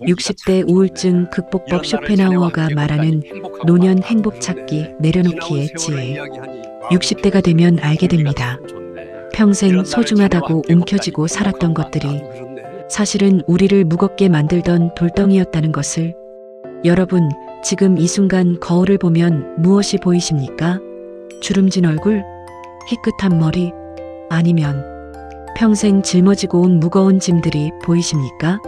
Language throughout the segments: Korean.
60대 우울증 극복법 쇼펜하우어가 말하는 노년 행복 찾기 내려놓기의 지혜. 60대가 되면 알게 됩니다. 평생 소중하다고 움켜쥐고 살았던 것들이 사실은 우리를 무겁게 만들던 돌덩이였다는 것을 여러분 지금 이 순간 거울을 보면 무엇이 보이십니까? 주름진 얼굴? 희끗한 머리? 아니면 평생 짊어지고 온 무거운 짐들이 보이십니까?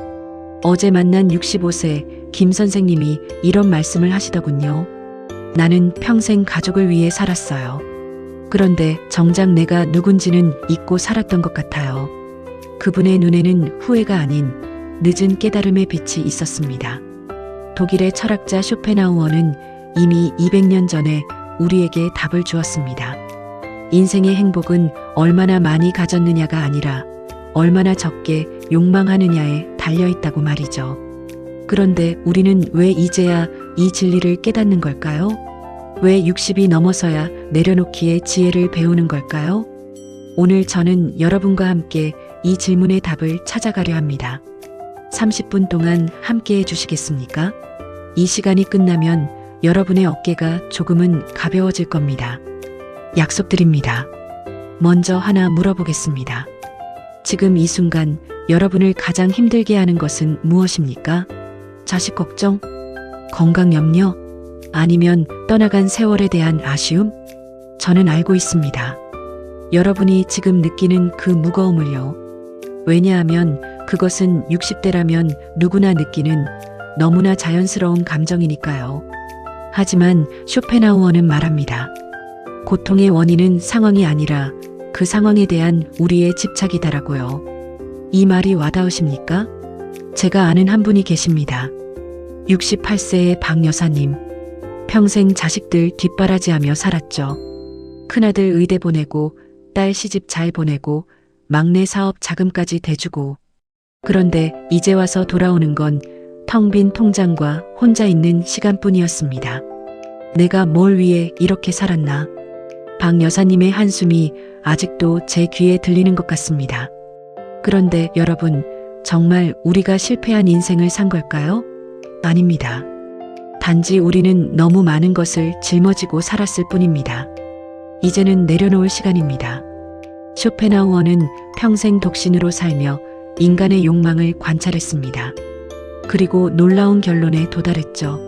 어제 만난 65세 김 선생님이 이런 말씀을 하시더군요. 나는 평생 가족을 위해 살았어요. 그런데 정작 내가 누군지는 잊고 살았던 것 같아요. 그분의 눈에는 후회가 아닌 늦은 깨달음의 빛이 있었습니다. 독일의 철학자 쇼펜하우어는 이미 200년 전에 우리에게 답을 주었습니다. 인생의 행복은 얼마나 많이 가졌느냐가 아니라 얼마나 적게 욕망하느냐에 달려 있다고 말이죠. 그런데 우리는 왜 이제야 이 진리를 깨닫는 걸까요? 왜 60이 넘어서야 내려놓기의 지혜를 배우는 걸까요? 오늘 저는 여러분과 함께 이 질문의 답을 찾아가려 합니다. 30분 동안 함께 해주시겠습니까? 이 시간이 끝나면 여러분의 어깨가 조금은 가벼워질 겁니다. 약속드립니다. 먼저 하나 물어보겠습니다. 지금 이 순간 여러분을 가장 힘들게 하는 것은 무엇입니까? 자식 걱정? 건강 염려? 아니면 떠나간 세월에 대한 아쉬움? 저는 알고 있습니다. 여러분이 지금 느끼는 그 무거움을요. 왜냐하면 그것은 60대라면 누구나 느끼는 너무나 자연스러운 감정이니까요. 하지만 쇼펜하우어는 말합니다. 고통의 원인은 상황이 아니라 그 상황에 대한 우리의 집착이다라고요. 이 말이 와닿으십니까? 제가 아는 한 분이 계십니다. 68세의 박 여사님. 평생 자식들 뒷바라지하며 살았죠. 큰아들 의대 보내고 딸 시집 잘 보내고 막내 사업 자금까지 대주고 그런데 이제 와서 돌아오는 건 텅 빈 통장과 혼자 있는 시간뿐이었습니다. 내가 뭘 위해 이렇게 살았나? 박 여사님의 한숨이 아직도 제 귀에 들리는 것 같습니다. 그런데 여러분, 정말 우리가 실패한 인생을 산 걸까요? 아닙니다. 단지 우리는 너무 많은 것을 짊어지고 살았을 뿐입니다. 이제는 내려놓을 시간입니다. 쇼펜하우어는 평생 독신으로 살며 인간의 욕망을 관찰했습니다. 그리고 놀라운 결론에 도달했죠.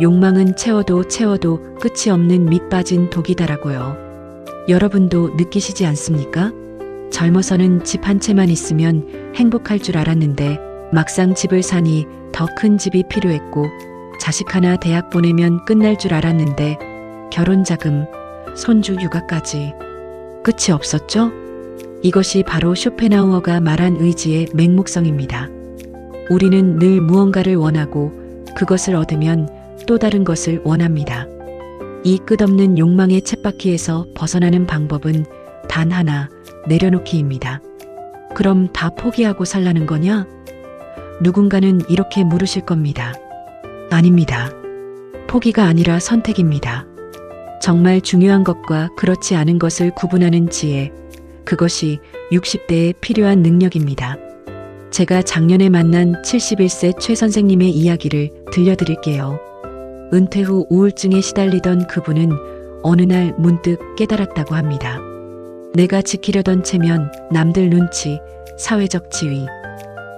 욕망은 채워도 채워도 끝이 없는 밑 빠진 독이다라고요. 여러분도 느끼시지 않습니까? 젊어서는 집 한 채만 있으면 행복할 줄 알았는데 막상 집을 사니 더 큰 집이 필요했고 자식 하나 대학 보내면 끝날 줄 알았는데 결혼 자금, 손주 육아까지 끝이 없었죠? 이것이 바로 쇼펜하우어가 말한 의지의 맹목성입니다. 우리는 늘 무언가를 원하고 그것을 얻으면 또 다른 것을 원합니다. 이 끝없는 욕망의 쳇바퀴에서 벗어나는 방법은 단 하나, 내려놓기입니다. 그럼 다 포기하고 살라는 거냐? 누군가는 이렇게 물으실 겁니다. 아닙니다. 포기가 아니라 선택입니다. 정말 중요한 것과 그렇지 않은 것을 구분하는 지혜, 그것이 60대에 필요한 능력입니다. 제가 작년에 만난 71세 최 선생님의 이야기를 들려드릴게요. 은퇴 후 우울증에 시달리던 그분은 어느 날 문득 깨달았다고 합니다. 내가 지키려던 체면, 남들 눈치, 사회적 지위.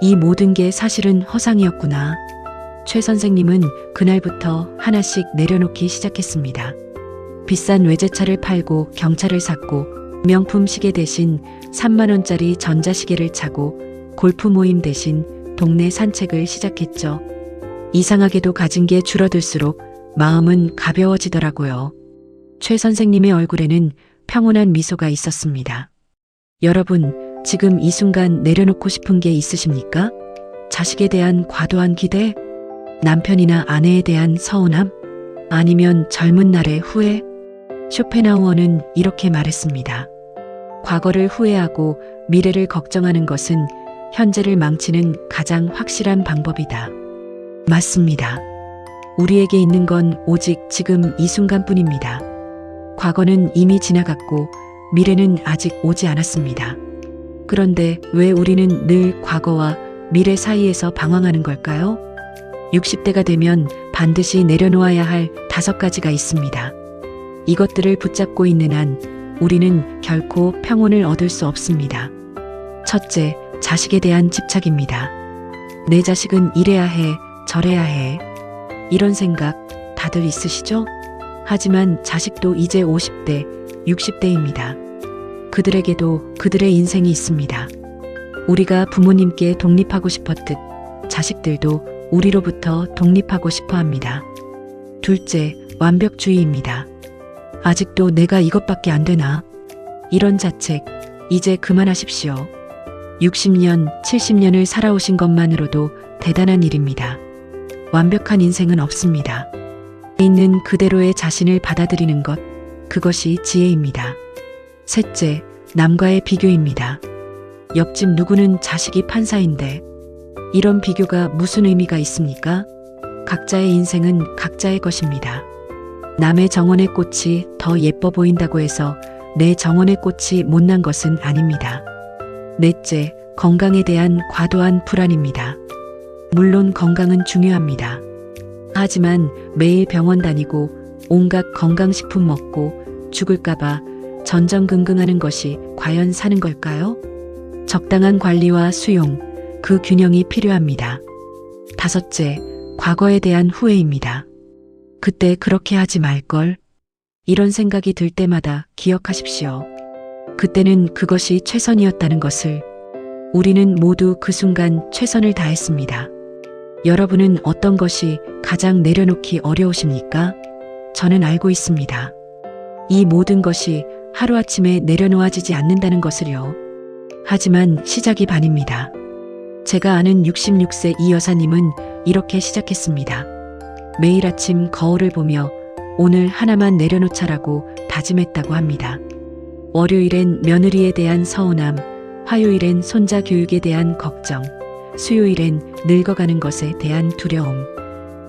이 모든 게 사실은 허상이었구나. 최 선생님은 그날부터 하나씩 내려놓기 시작했습니다. 비싼 외제차를 팔고 경차를 샀고 명품 시계 대신 3만원짜리 전자시계를 차고 골프 모임 대신 동네 산책을 시작했죠. 이상하게도 가진 게 줄어들수록 마음은 가벼워지더라고요. 최 선생님의 얼굴에는 평온한 미소가 있었습니다. 여러분, 지금 이 순간 내려놓고 싶은 게 있으십니까? 자식에 대한 과도한 기대? 남편이나 아내에 대한 서운함? 아니면 젊은 날의 후회? 쇼펜하우어는 이렇게 말했습니다. 과거를 후회하고 미래를 걱정하는 것은 현재를 망치는 가장 확실한 방법이다. 맞습니다. 우리에게 있는 건 오직 지금 이 순간뿐입니다. 과거는 이미 지나갔고 미래는 아직 오지 않았습니다. 그런데 왜 우리는 늘 과거와 미래 사이에서 방황하는 걸까요? 60대가 되면 반드시 내려놓아야 할 다섯 가지가 있습니다. 이것들을 붙잡고 있는 한 우리는 결코 평온을 얻을 수 없습니다. 첫째, 자식에 대한 집착입니다. 내 자식은 이래야 해, 저래야 해. 이런 생각 다들 있으시죠? 하지만 자식도 이제 50대, 60대입니다. 그들에게도 그들의 인생이 있습니다. 우리가 부모님께 독립하고 싶었듯 자식들도 우리로부터 독립하고 싶어 합니다. 둘째, 완벽주의입니다. 아직도 내가 이것밖에 안 되나? 이런 자책, 이제 그만하십시오. 60년, 70년을 살아오신 것만으로도 대단한 일입니다. 완벽한 인생은 없습니다. 있는 그대로의 자신을 받아들이는 것, 그것이 지혜입니다. 셋째, 남과의 비교입니다. 옆집 누구는 자식이 판사인데, 이런 비교가 무슨 의미가 있습니까? 각자의 인생은 각자의 것입니다. 남의 정원의 꽃이 더 예뻐 보인다고 해서 내 정원의 꽃이 못난 것은 아닙니다. 넷째, 건강에 대한 과도한 불안입니다. 물론 건강은 중요합니다. 하지만 매일 병원 다니고 온갖 건강식품 먹고 죽을까봐 전전긍긍하는 것이 과연 사는 걸까요? 적당한 관리와 수용, 그 균형이 필요합니다. 다섯째, 과거에 대한 후회입니다. 그때 그렇게 하지 말걸. 이런 생각이 들 때마다 기억하십시오. 그때는 그것이 최선이었다는 것을 우리는 모두 그 순간 최선을 다했습니다. 여러분은 어떤 것이 가장 내려놓기 어려우십니까? 저는 알고 있습니다. 이 모든 것이 하루아침에 내려놓아지지 않는다는 것을요. 하지만 시작이 반입니다. 제가 아는 66세 이 여사님은 이렇게 시작했습니다. 매일 아침 거울을 보며 오늘 하나만 내려놓자라고 다짐했다고 합니다. 월요일엔 며느리에 대한 서운함, 화요일엔 손자 교육에 대한 걱정, 수요일엔 늙어가는 것에 대한 두려움.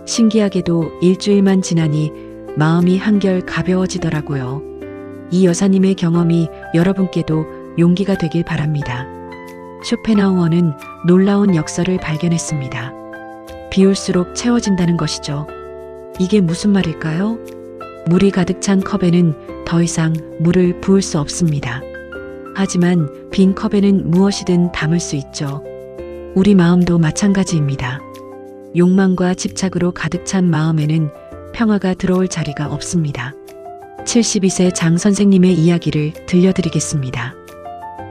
신기하게도 일주일만 지나니 마음이 한결 가벼워지더라고요. 이 여사님의 경험이 여러분께도 용기가 되길 바랍니다. 쇼펜하우어는 놀라운 역설을 발견했습니다. 비울수록 채워진다는 것이죠. 이게 무슨 말일까요? 물이 가득 찬 컵에는 더 이상 물을 부을 수 없습니다. 하지만 빈 컵에는 무엇이든 담을 수 있죠. 우리 마음도 마찬가지입니다. 욕망과 집착으로 가득 찬 마음에는 평화가 들어올 자리가 없습니다. 72세 장 선생님의 이야기를 들려드리겠습니다.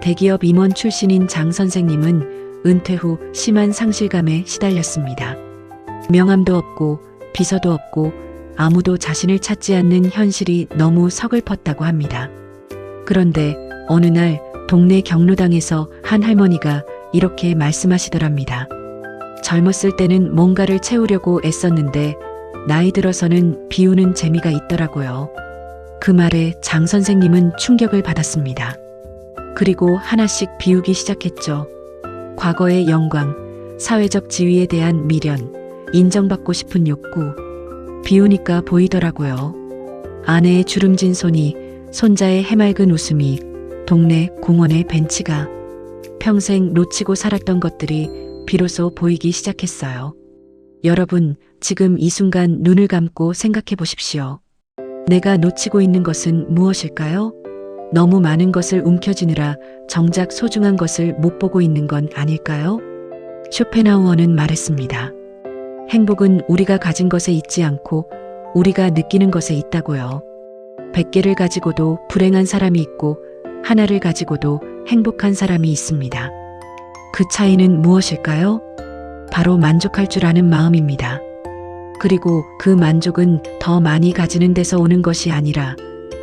대기업 임원 출신인 장 선생님은 은퇴 후 심한 상실감에 시달렸습니다. 명함도 없고 비서도 없고 아무도 자신을 찾지 않는 현실이 너무 서글펐다고 합니다. 그런데 어느 날 동네 경로당에서 한 할머니가 이렇게 말씀하시더랍니다. 젊었을 때는 뭔가를 채우려고 애썼는데 나이 들어서는 비우는 재미가 있더라고요. 그 말에 장 선생님은 충격을 받았습니다. 그리고 하나씩 비우기 시작했죠. 과거의 영광, 사회적 지위에 대한 미련, 인정받고 싶은 욕구. 비우니까 보이더라고요. 아내의 주름진 손이, 손자의 해맑은 웃음이, 동네 공원의 벤치가 평생 놓치고 살았던 것들이 비로소 보이기 시작했어요. 여러분, 지금 이 순간 눈을 감고 생각해 보십시오. 내가 놓치고 있는 것은 무엇일까요? 너무 많은 것을 움켜쥐느라 정작 소중한 것을 못 보고 있는 건 아닐까요? 쇼펜하우어는 말했습니다. 행복은 우리가 가진 것에 있지 않고 우리가 느끼는 것에 있다고요. 100개를 가지고도 불행한 사람이 있고 하나를 가지고도 행복한 사람이 있습니다. 그 차이는 무엇일까요? 바로 만족할 줄 아는 마음입니다. 그리고 그 만족은 더 많이 가지는 데서 오는 것이 아니라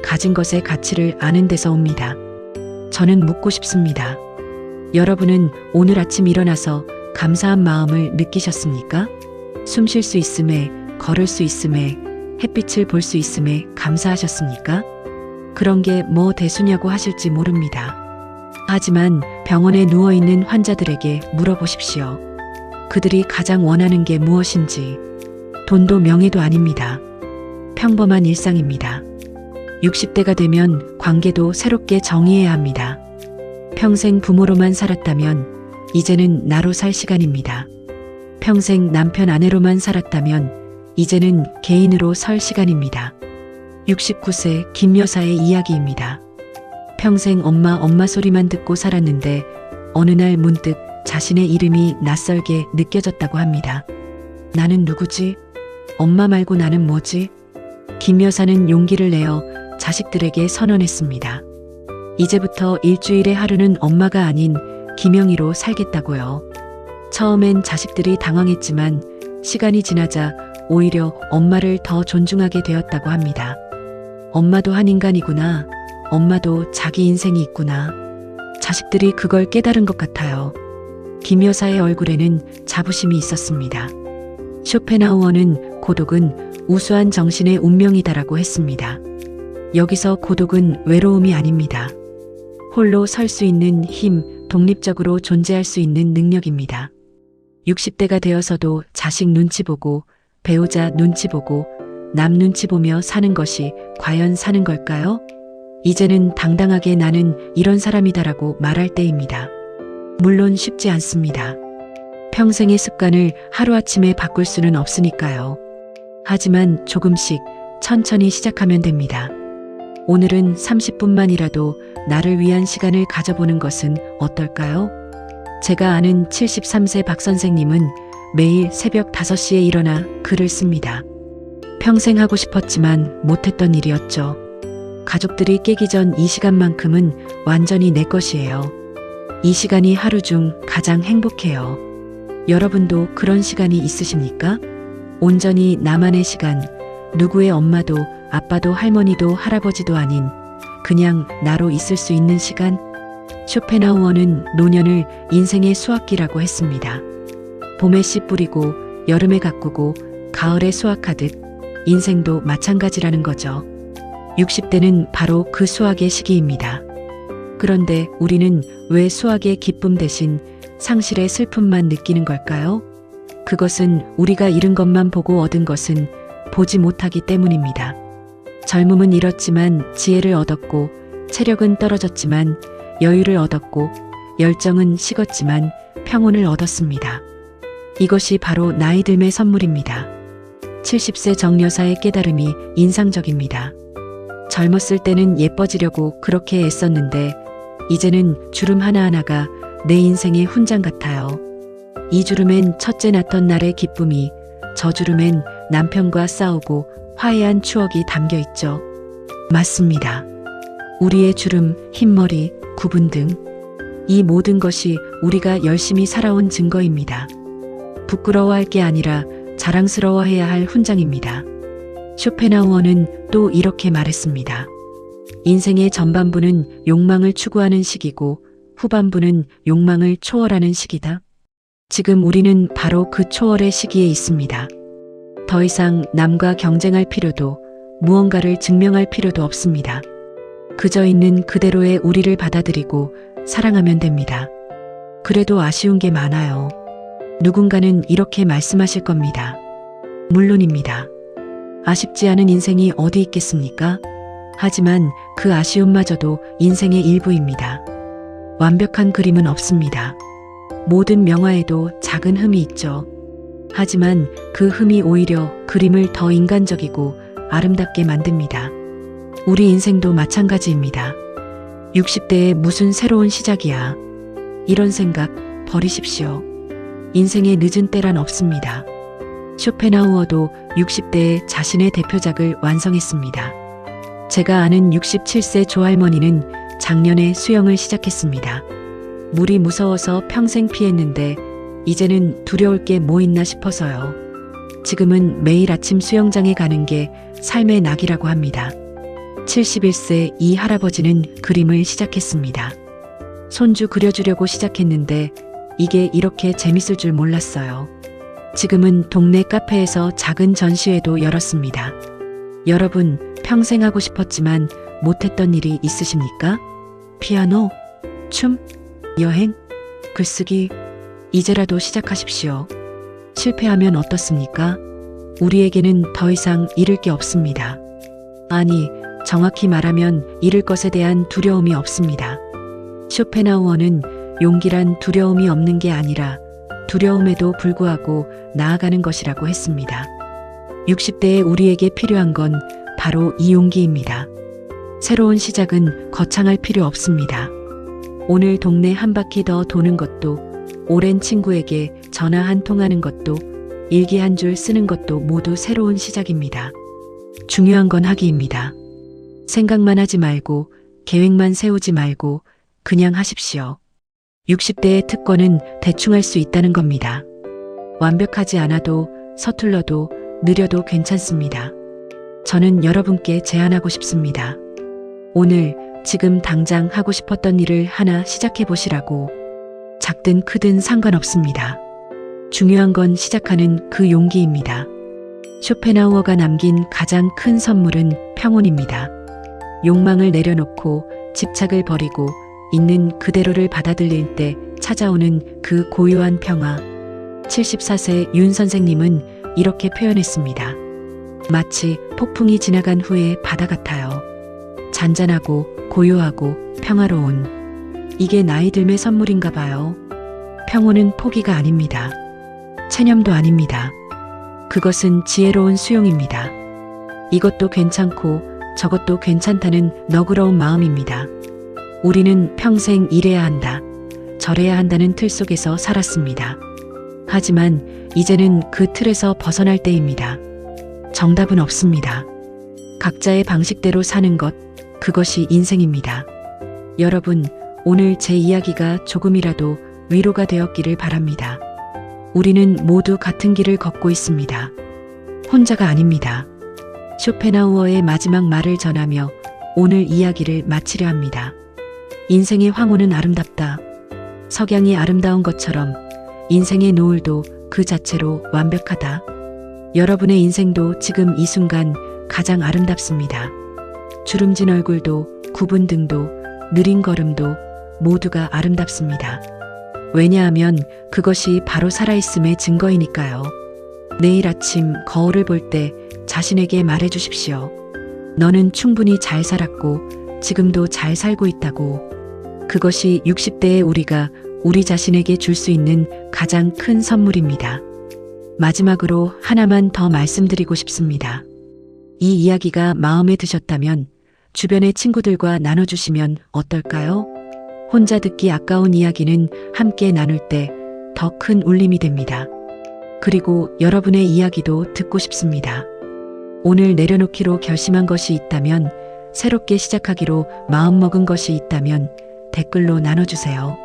가진 것의 가치를 아는 데서 옵니다. 저는 묻고 싶습니다. 여러분은 오늘 아침 일어나서 감사한 마음을 느끼셨습니까? 숨 쉴 수 있음에, 걸을 수 있음에, 햇빛을 볼 수 있음에 감사하셨습니까? 그런 게 뭐 대수냐고 하실지 모릅니다. 하지만 병원에 누워있는 환자들에게 물어보십시오. 그들이 가장 원하는 게 무엇인지. 돈도 명예도 아닙니다. 평범한 일상입니다. 60대가 되면 관계도 새롭게 정의해야 합니다. 평생 부모로만 살았다면 이제는 나로 살 시간입니다. 평생 남편 아내로만 살았다면 이제는 개인으로 설 시간입니다. 69세 김 여사의 이야기입니다. 평생 엄마 엄마 소리만 듣고 살았는데 어느 날 문득 자신의 이름이 낯설게 느껴졌다고 합니다. 나는 누구지? 엄마 말고 나는 뭐지? 김 여사는 용기를 내어 자식들에게 선언했습니다. 이제부터 일주일의 하루는 엄마가 아닌 김영희로 살겠다고요. 처음엔 자식들이 당황했지만 시간이 지나자 오히려 엄마를 더 존중하게 되었다고 합니다. 엄마도 한 인간이구나. 엄마도 자기 인생이 있구나. 자식들이 그걸 깨달은 것 같아요. 김 여사의 얼굴에는 자부심이 있었습니다. 쇼펜하우어는 고독은 우수한 정신의 운명이다라고 했습니다. 여기서 고독은 외로움이 아닙니다. 홀로 설 수 있는 힘, 독립적으로 존재할 수 있는 능력입니다. 60대가 되어서도 자식 눈치 보고 배우자 눈치 보고 남 눈치 보며 사는 것이 과연 사는 걸까요? 이제는 당당하게 나는 이런 사람이다라고 말할 때입니다. 물론 쉽지 않습니다. 평생의 습관을 하루아침에 바꿀 수는 없으니까요. 하지만 조금씩 천천히 시작하면 됩니다. 오늘은 30분만이라도 나를 위한 시간을 가져보는 것은 어떨까요? 제가 아는 73세 박 선생님은 매일 새벽 5시에 일어나 글을 씁니다. 평생 하고 싶었지만 못했던 일이었죠. 가족들이 깨기 전 이 시간만큼은 완전히 내 것이에요. 이 시간이 하루 중 가장 행복해요. 여러분도 그런 시간이 있으십니까? 온전히 나만의 시간, 누구의 엄마도 아빠도 할머니도 할아버지도 아닌 그냥 나로 있을 수 있는 시간? 쇼펜하우어는 노년을 인생의 수확기라고 했습니다. 봄에 씨 뿌리고 여름에 가꾸고 가을에 수확하듯 인생도 마찬가지라는 거죠. 60대는 바로 그 수확의 시기입니다. 그런데 우리는 왜 수확의 기쁨 대신 상실의 슬픔만 느끼는 걸까요? 그것은 우리가 잃은 것만 보고 얻은 것은 보지 못하기 때문입니다. 젊음은 잃었지만 지혜를 얻었고 체력은 떨어졌지만 여유를 얻었고 열정은 식었지만 평온을 얻었습니다. 이것이 바로 나이 듦의 선물입니다. 70세 정여사의 깨달음이 인상적입니다. 젊었을 때는 예뻐지려고 그렇게 애썼는데 이제는 주름 하나하나가 내 인생의 훈장 같아요. 이 주름엔 첫째 낳던 날의 기쁨이 저 주름엔 남편과 싸우고 화해한 추억이 담겨 있죠. 맞습니다. 우리의 주름, 흰머리, 구분 등 이 모든 것이 우리가 열심히 살아온 증거입니다. 부끄러워할 게 아니라 자랑스러워해야 할 훈장입니다. 쇼펜하우어는 또 이렇게 말했습니다. 인생의 전반부는 욕망을 추구하는 시기고 후반부는 욕망을 초월하는 시기다. 지금 우리는 바로 그 초월의 시기에 있습니다. 더 이상 남과 경쟁할 필요도 무언가를 증명할 필요도 없습니다. 그저 있는 그대로의 우리를 받아들이고 사랑하면 됩니다. 그래도 아쉬운 게 많아요. 누군가는 이렇게 말씀하실 겁니다. 물론입니다. 아쉽지 않은 인생이 어디 있겠습니까? 하지만 그 아쉬움마저도 인생의 일부입니다. 완벽한 그림은 없습니다. 모든 명화에도 작은 흠이 있죠. 하지만 그 흠이 오히려 그림을 더 인간적이고 아름답게 만듭니다. 우리 인생도 마찬가지입니다. 60대에 무슨 새로운 시작이야. 이런 생각 버리십시오. 인생의 늦은 때란 없습니다. 쇼펜하우어도 60대에 자신의 대표작을 완성했습니다. 제가 아는 67세 조할머니는 작년에 수영을 시작했습니다. 물이 무서워서 평생 피했는데 이제는 두려울 게 뭐 있나 싶어서요. 지금은 매일 아침 수영장에 가는 게 삶의 낙이라고 합니다. 71세 이 할아버지는 그림을 시작했습니다. 손주 그려주려고 시작했는데 이게 이렇게 재밌을 줄 몰랐어요. 지금은 동네 카페에서 작은 전시회도 열었습니다. 여러분, 평생 하고 싶었지만 못했던 일이 있으십니까? 피아노, 춤, 여행, 글쓰기, 이제라도 시작하십시오. 실패하면 어떻습니까? 우리에게는 더 이상 잃을 게 없습니다. 아니, 정확히 말하면 잃을 것에 대한 두려움이 없습니다. 쇼펜하우어는 용기란 두려움이 없는 게 아니라 두려움에도 불구하고 나아가는 것이라고 했습니다. 60대의 우리에게 필요한 건 바로 이 용기입니다. 새로운 시작은 거창할 필요 없습니다. 오늘 동네 한 바퀴 더 도는 것도, 오랜 친구에게 전화 한 통하는 것도, 일기 한 줄 쓰는 것도 모두 새로운 시작입니다. 중요한 건 하기입니다. 생각만 하지 말고, 계획만 세우지 말고, 그냥 하십시오. 60대의 특권은 대충 할 수 있다는 겁니다. 완벽하지 않아도, 서툴러도, 느려도 괜찮습니다. 저는 여러분께 제안하고 싶습니다. 오늘, 지금 당장 하고 싶었던 일을 하나 시작해 보시라고. 작든 크든 상관없습니다. 중요한 건 시작하는 그 용기입니다. 쇼펜하우어가 남긴 가장 큰 선물은 평온입니다. 욕망을 내려놓고 집착을 버리고 있는 그대로를 받아들일 때 찾아오는 그 고요한 평화. 74세 윤 선생님은 이렇게 표현했습니다. 마치 폭풍이 지나간 후의 바다 같아요. 잔잔하고 고요하고 평화로운. 이게 나이 들매 선물인가 봐요. 평온은 포기가 아닙니다. 체념도 아닙니다. 그것은 지혜로운 수용입니다. 이것도 괜찮고 저것도 괜찮다는 너그러운 마음입니다. 우리는 평생 일해야 한다, 저래야 한다는 틀 속에서 살았습니다. 하지만 이제는 그 틀에서 벗어날 때입니다. 정답은 없습니다. 각자의 방식대로 사는 것, 그것이 인생입니다. 여러분, 오늘 제 이야기가 조금이라도 위로가 되었기를 바랍니다. 우리는 모두 같은 길을 걷고 있습니다. 혼자가 아닙니다. 쇼펜하우어의 마지막 말을 전하며 오늘 이야기를 마치려 합니다. 인생의 황혼은 아름답다. 석양이 아름다운 것처럼 인생의 노을도 그 자체로 완벽하다. 여러분의 인생도 지금 이 순간 가장 아름답습니다. 주름진 얼굴도 구분 등도 느린 걸음도 모두가 아름답습니다. 왜냐하면 그것이 바로 살아있음의 증거이니까요. 내일 아침 거울을 볼 때 자신에게 말해 주십시오. 너는 충분히 잘 살았고 지금도 잘 살고 있다고. 그것이 60대의 우리가 우리 자신에게 줄 수 있는 가장 큰 선물입니다. 마지막으로 하나만 더 말씀드리고 싶습니다. 이 이야기가 마음에 드셨다면 주변의 친구들과 나눠주시면 어떨까요? 혼자 듣기 아까운 이야기는 함께 나눌 때 더 큰 울림이 됩니다. 그리고 여러분의 이야기도 듣고 싶습니다. 오늘 내려놓기로 결심한 것이 있다면, 새롭게 시작하기로 마음먹은 것이 있다면 댓글로 나눠주세요.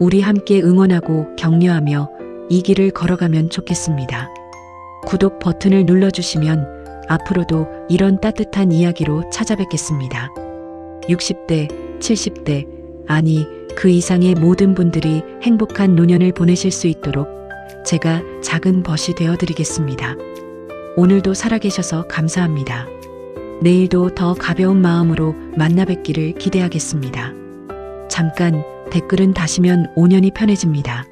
우리 함께 응원하고 격려하며 이 길을 걸어가면 좋겠습니다. 구독 버튼을 눌러주시면 앞으로도 이런 따뜻한 이야기로 찾아뵙겠습니다. 60대, 70대, 아니, 그 이상의 모든 분들이 행복한 노년을 보내실 수 있도록 제가 작은 벗이 되어드리겠습니다. 오늘도 살아계셔서 감사합니다. 내일도 더 가벼운 마음으로 만나 뵙기를 기대하겠습니다. 잠깐 댓글은 다시면 5년이 편해집니다.